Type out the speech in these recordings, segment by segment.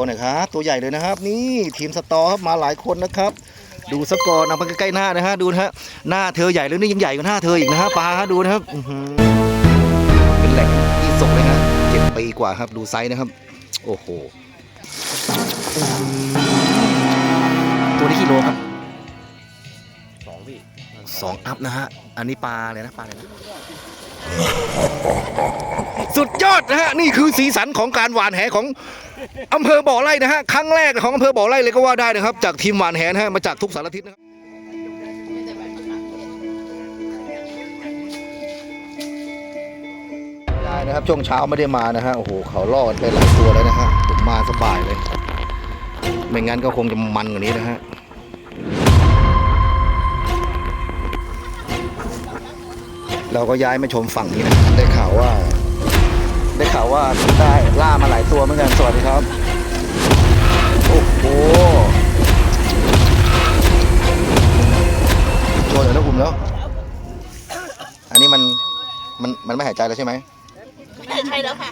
ว์หน่อยครับ ตัวใหญ่เลยนะครับ นี่ทีมสตอครับมาหลายคนนะครับ ดูสกอร์นำไปใกล้ๆหน้านะฮะดูนะฮะหน้าเธอใหญ่เลยนี่ยังใหญ่กว่าหน้าเธออีกนะฮะปลาฮะดูนะครับเป็นแหล่งที่สกเลยฮะเจ็ดปีกว่าครับ ดูไซส์นะครับ โอ้โหตัวนี้กิโลครับสองพี่สองอัพนะฮะอันนี้ปลาเลยนะปลาเลยนะสุดยอดนะฮะ นี่คือสีสันของการหวานแหของ อำเภอบ่อไร่นะฮะครั้งแรกของอำเภอบ่อไร่เลยก็ว่าได้นะครับ จากทีมหวานแหนฮะมาจากทุกสารทิศนะครับได้นะครับช่วงเช้าไม่ได้มานะฮะโอ้โหเขาลอกันไปหลายตัวแล้วนะฮะผมมาสบายเลย ไม่งั้นก็คงจะมันกว่านี้นะฮะเราก็ย้ายมาชมฝั่งนี้นะได้ข่าวว่า ได้ข่าวว่าได้ล่ามาหลายตัวเหมือนกัน สวัสดีครับ โอ้โหโชว์หน่อยนะอุ่มแล้ว อันนี้มันมันมันไม่หายใจแล้วใช่ไหมใช่แล้วค่ะ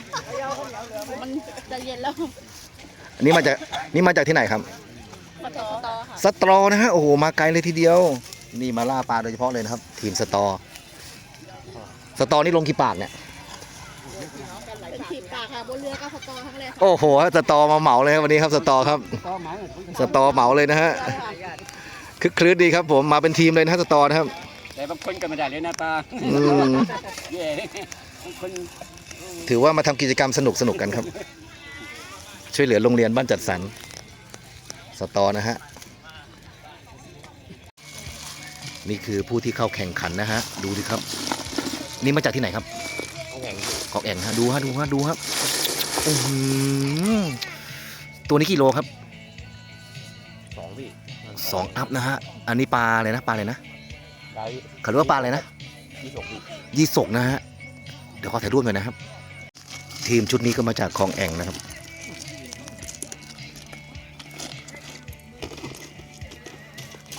มันจะเย็นแล้ว อันนี้มาจากนี่มาจากที่ไหนครับมาต่อต่อค่ะสตรอนะฮะโอ้โหมาไกลเลยทีเดียว นี่มาล่าปลาโดยเฉพาะเลยนะครับ ทีมสตอ สตอนี่ลงกี่ปากเนี่ย เป็นขีดปากค่ะ บน เรือก็สตอทั้งเลยโอ้โหสตอมาเหมาเลยครับวันนี้ครับสตอครับก็ไม้สตอเหมาเลยนะฮะคึกคลื้นดีครับผมมาเป็นทีมเลยนะฮะสตอนะครับแต่บางคนก็ไม่ได้เลยนะตาอืมแย่เลยบางคนถือว่ามาทำกิจกรรมสนุกสนุกกันครับ ช่วยเหลือโรงเรียนบ้านจัดสรรสตอนะฮะนี่คือผู้ที่เข้าแข่งขันนะฮะดูดิครับ นี่มาจากที่ไหนครับเขาแข่ง เกาะแอ่งฮะดูฮะดูฮะดูครับอื้อหือ ตัวนี้กี่โลครับสองพี่สองอัพนะฮะ อันนี้ปลาอะไรนะปลาอะไรนะได้เขาเรียกว่าปลาอะไรนะยี่สิบพี่ยี่สกนะฮะ เดี๋ยวขอถ่ายรูปหน่อยนะครับ ทีมชุดนี้ก็มาจากคลองแอ่งนะครับ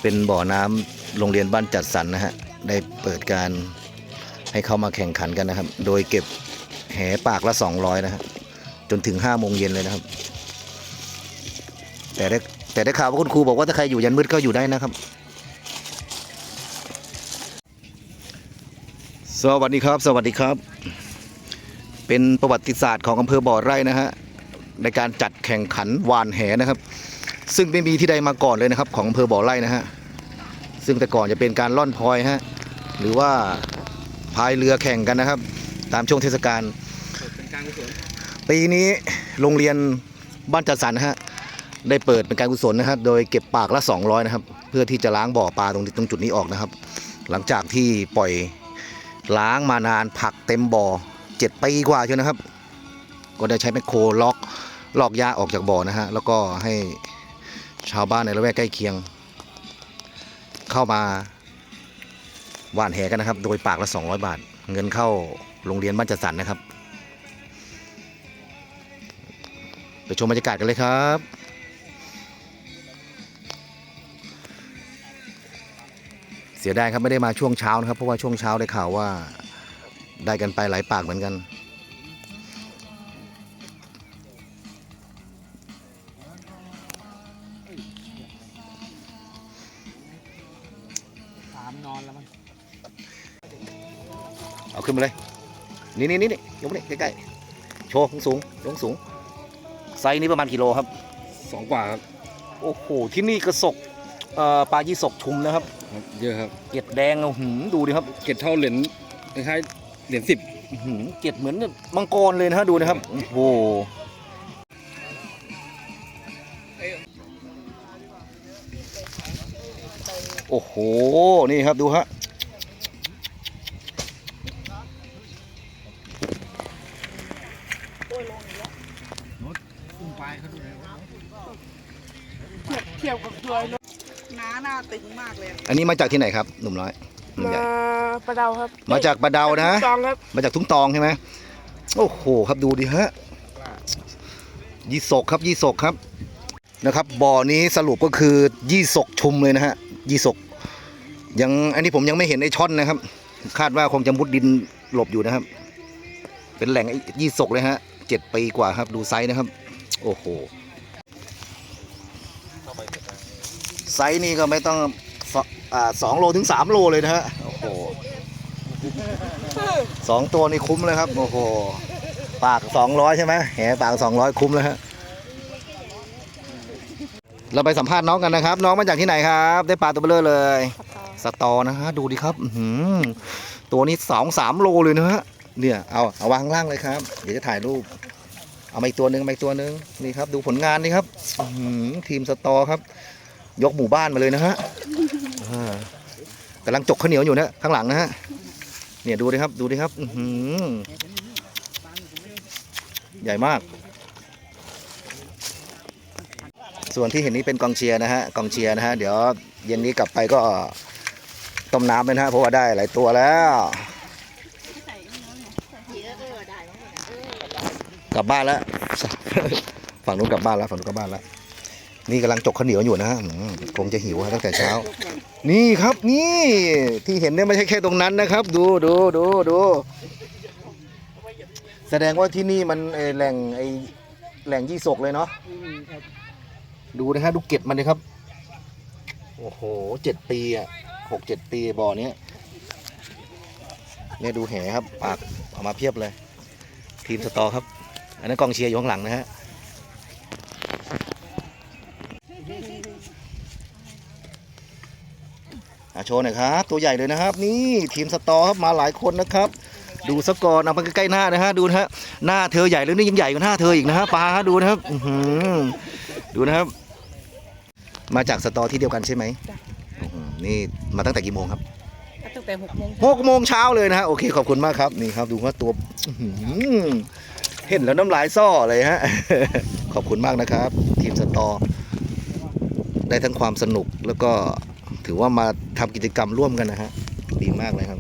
เป็นบ่อน้ำโรงเรียนบ้านจัดสรรนะฮะ ได้เปิดการให้เข้ามาแข่งขันกันนะครับ โดยเก็บแหปากละ 200 นะฮะ จนถึง5โมงเย็นเลยนะครับ แต่ได้แต่ได้ข่าวว่าคุณครูบอกว่าถ้าใครอยู่ยันมืดก็อยู่ได้นะครับ สวัสดีครับ สวัสดีครับ เป็นประวัติศาสตร์ของอำเภอบ่อไร่นะฮะในการจัดแข่งขันวานแหนะครับ ซึ่งไม่มีที่ใดมาก่อนเลยนะครับ ของอำเภอบ่อไร่นะฮะซึ่งแต่ก่อนจะเป็นการล่อนพลอยฮะหรือว่าพายเรือแข่งกันนะครับ ตามช่วงเทศกาล เป็นการกุศล ปีนี้โรงเรียนบ้านจัดสรรนะฮะได้เปิดเป็นการกุศลนะฮะโดยเก็บปากละ 200 นะครับ เพื่อที่จะล้างบ่อปลาตรงตรงจุดนี้ออกนะครับ หลังจากที่ปล่อยล้างมานานผักเต็มบ่อเจ็ดปีกว่าเชียวนะครับ ก็ได้ใช้แมคโครล็อกลอกหญ้าออกจากบ่อนะฮะแล้วก็ให้ชาวบ้านในละแวกใกล้เคียง เข้ามาหว่านแหกันนะครับ โดยปากละ 200 บาท เงินเข้าโรงเรียนบ้านจัดสรรนะครับ ไปชมบรรยากาศกันเลยครับเสียดายครับไม่ได้มาช่วงเช้านะครับ เพราะว่าช่วงเช้าได้ข่าวว่าได้กันไปหลายปากเหมือนกัน สามนอนแล้วมั้งเอาขึ้นมาเลย นี่นี่นี่นี่ยกมานี่ใกล้ๆโชว์สูงสูงสูง ไซส์นี้ประมาณกิโลครับสองกว่าครับโอ้โหที่นี่กระสกเอ่อปลายี่สกชุมนะครับเยอะครับเกล็ดแดงเอาหืมดูดิครับเกตเท่าเหรียญคล้ายๆเหรียญสิบอื้อหือเกล็ดเหมือนมังกรเลยนะฮะดูนะครับโอ้โหโอ้โหนี่ครับดูฮะ ทียบกับตัวน้าหน้าตึงมากเลยอันนี้มาจากที่ไหนครับหนุ่มน้อยหนุ่มมาใหญ่ประเดาครับมาจากปะเดานะ จองครับมาจากทุ่งตองใช่ไหมโอ้โหครับดูดิฮะยี่สกครับยี่สกครับนะครับบ่อนี้สรุปก็คือยี่สกชุมเลยนะฮะยี่สกยังอันนี้ผมยังไม่เห็นไอ้ช่อนนะครับ คาดว่าคงจะมุดดินหลบอยู่นะครับ เป็นแหล่งไอ้ยี่สกเลยฮะเจ็ดปีกว่าครับ ดูไซส์นะครับ โอ้โห ไซส์นี่ก็ไม่ต้องสอ่าสองโลถึงสามโลเลยนะฮะโอ้โหสองตัวนี่คุ้มเลยครับโอ้โหปากสองร้อยใช่ไหมแหปากสองร้อยคุ้มแล้วฮะเราไปสัมภาษณ์น้องกันนะครับ น้องมาจากที่ไหนครับ ได้ปลาตัวเบลอเลย สตอนะฮะดูดิครับหือตัวนี้สองสามโลเลยนะฮะเนี่ยเอาเอาวางข้างล่างเลยครับ เดี๋ยวจะถ่ายรูป เอามาอีกตัวหนึ่งมาอีกตัวหนึ่งนี่ครับ ดูผลงานนี่ครับหือทีมสตอครับ ยกหมู่บ้านมาเลยนะฮะกำลังจกข้าวเหนียวอยู่นะข้างหลังนะฮะเนี่ยดูดิครับดูดิครับใหญ่มาก ส่วนที่เห็นนี้เป็นกองเชียร์นะฮะกองเชียร์นะฮะเดี๋ยวเย็นนี้กลับไปก็ต้มน้ำเลยนะฮะเพราะว่าได้หลายตัวแล้วกลับบ้านแล้วฝั่งนู้นกลับบ้านแล้วฝั่งนู้นกลับบ้านแล้ว นี่กำลังจกข้าวเหนียวอยู่นะฮะคงจะหิวตั้งแต่เช้า นี่ครับนี่ที่เห็นเนี่ยไม่ใช่แค่ตรงนั้นนะครับ ดูดูดูดูแสดงว่าที่นี่มันแหล่งไอแหล่งยี่สกเลยเนาะดูนะฮะดูเก็บมันเลยครับ โอ้โหเจ็ดปีอะหกเจ็ดปีบ่อเนี้ยเนี่ยดูแหครับ ปากออกมาเพียบเลย ทีมสตอครับ อันนั้นกองเชียร์อยู่ข้างหลังนะฮะ อะ โชว์หน่อยครับตัวใหญ่เลยนะครับ นี่ทีมสตอครับมาหลายคนนะครับ ดูสกอร์เอาไปใกล้ๆหน้านะฮะดูนะฮะหน้าเธอใหญ่แล้วนี่ยังใหญ่กว่าหน้าเธออีกนะฮะปลาฮะดูนะครับอื้อหือดูนะครับ มาจากสตอที่เดียวกันใช่ไหมอื้อหือนี่มาตั้งแต่กี่โมงครับตั้งแต่หกโมงหกโมงเช้าเลยนะฮะโอเคขอบคุณมากครับนี่ครับดูว่าตัวอื้อหือเห็นแล้วน้ำลายซ่อเลยฮะขอบคุณมากนะครับ ทีมสตอได้ทั้งความสนุกแล้วก็ ถือว่ามาทำกิจกรรมร่วมกันนะฮะดีมากเลยครับ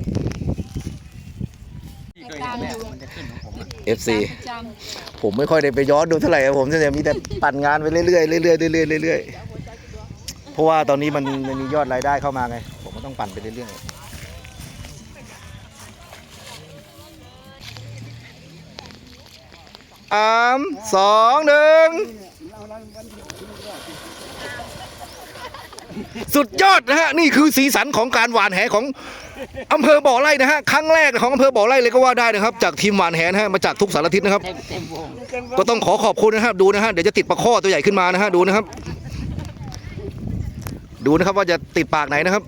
กลางอยู่ FC ผมไม่ค่อยได้ไปย้อนดูเท่าไหร่ครับผมจะมีแต่ปั่นงานไปเรื่อยๆเรื่อยๆเรื่อยๆเรื่อยๆเพราะว่าตอนนี้มันมันมียอดรายได้เข้ามาไง ผมก็ต้องปั่นไปเรื่อยๆสามสองหนึ่ง สุดยอดนะฮะนี่คือสีสันของการหวานแหของอำเภอบ่อไร่นะฮะครั้งแรกของอำเภอบ่อไร่เลยก็ว่าได้นะครับ จากทีมหวานแหนะฮะมาจากทุกสารทิศนะครับ ก็ต้องขอขอบคุณนะครับดูนะฮะเดี๋ยวจะติดปลาข้อตัวใหญ่ขึ้นมานะฮะดูนะครับ ดูนะครับว่าจะติดปากไหนนะครับ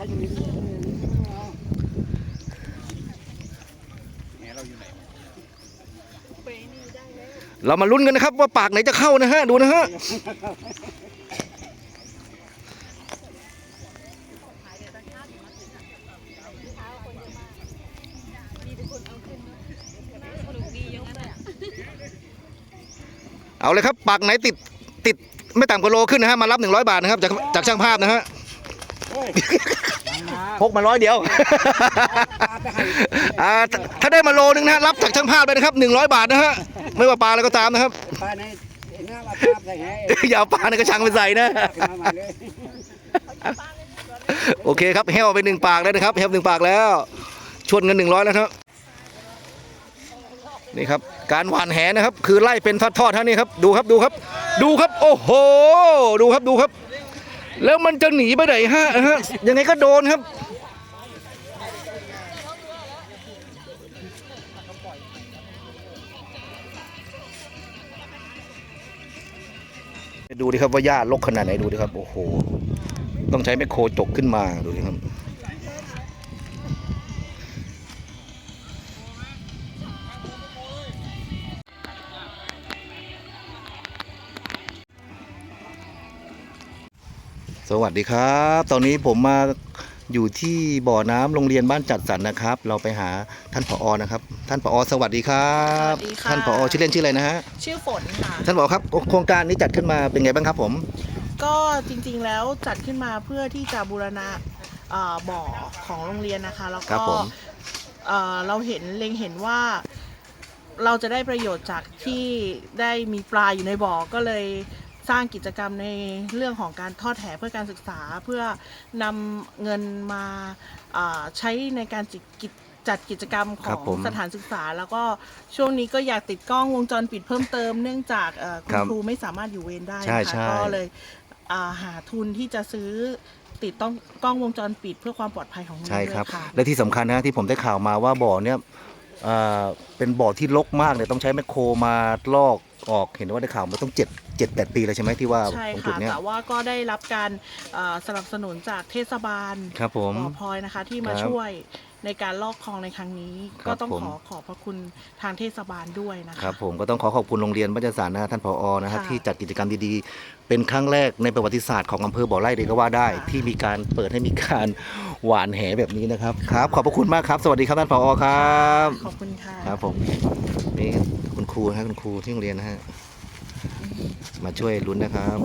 เรามาลุ้นกันนะครับว่าปากไหนจะเข้านะฮะดูนะฮะ เอาเลยครับปากไหนติดติดไม่ต่ำกว่าโลขึ้นนะฮะมารับ 100 บาทนะครับจากจากช่างภาพนะฮะพกมาร้อยเดียวอ่าถ้าถ้าได้มาโลนึงนะฮะรับจากช่างภาพเลยนะครับ 100 บาทนะฮะไม่ว่าปลาอะไรก็ตามนะครับปลาในเห็นหน้าปลาภาพใส่ให้อย่าเอาปลาในกระชังไปใส่นะขึ้นมาใหม่เลยโอเคครับแห้วไปหนึ่งปากแล้วนะครับแห้วหนึ่งปากแล้วชวนเงินหนึ่งร้อยแล้วครับนี่ครับ การหว่านแหนะครับ คือไล่เป็นทอดๆท่านี่ครับ ดูครับดูครับ ดูครับ โอ้โห ดูครับดูครับ แล้วมันจะหนีไปไหนฮะฮะยังไงก็โดนครับ ดูดิครับว่าหญ้าลกขนาดไหนดูดิครับ โอ้โห ต้องใช้แมคโครจกขึ้นมาดูดิครับ สวัสดีครับ ตอนนี้ผมมาอยู่ที่บ่อน้ำโรงเรียนบ้านจัดสรรนะครับ เราไปหาท่านผอนะครับ ท่านผอสวัสดีครับสวัสดีค่ะ ท่านผอชื่อเล่นชื่ออะไรนะฮะชื่อฝนค่ะ ท่านผอครับโครงการนี้จัดขึ้นมาเป็นไงบ้างครับผม ก็จริงๆแล้วจัดขึ้นมาเพื่อที่จะบูรณะเอ่อบ่อของโรงเรียนนะคะ แล้วครัก็บผม เอ่อเราเห็นเล็งเห็นว่าเราจะได้ประโยชน์จากที่ได้มีปลาอยู่ในบ่อก็เลย สร้างกิจกรรมในเรื่องของการทอดแหเพื่อการศึกษาเพื่อนำเงินมาอ่าใช้ในการจิตกิจจัดกิจกรรมขครัอบงผมสถานศึกษา แล้วก็ช่วงนี้ก็อยากติดกล้องวงจรปิดเพิ่มเติม เนื่องจากเอ่อคุคณรับครูไม่สามารถอยู่เวรได้ใช่นะคะใช่ก็เลยอ่าหาทุนที่จะซื้อติดต้องกล้องวงจรปิดเพื่อความปลอดภัยของโงเยนใช่ครับด้วยค่ะและที่สำคัญนะที่ผมได้ข่าวมาว่าบ่อเนี่ยเอ่อเป็นบ่อที่รกมากเลยต้องใช้แมคโครมาลอก ออกเห็นว่าได้ข่าวมาต้องเจ็ดเจ็ดแปดปีเลยใช่ไหมที่ว่าใช่ตรงจุดค่ะเนี้ย แต่ว่าก็ได้รับการเอ่อสนับสนุนจากเทศบาลครับผมบ่อพลอยนะคะที่มาครับช่วยในการลอกคลองในครั้งนี้ ครับก็ต้องผม ขอขอบพระคุณทางเทศบาลด้วยนะคะครับผมก็ต้องขอขอบคุณโรงเรียนบ้านจัดสรรนะฮะท่านผอนะฮะค่ะ ที่จัดกิจกรรมดีๆ เป็นครั้งแรกในประวัติศาสตร์ของอำเภอบ่อไร่เลยก็ว่าได้ค่ะที่มีการเปิดให้มีการหวานแหแบบนี้นะครับครับขอบพระคุณมากครับ สวัสดีครับท่านผอครับ ขอบคุณค่ะ ครับผม นี่คุณครูนะฮะคุณครูที่โรงเรียนนะฮะ มาช่วยลุ้นนะครับ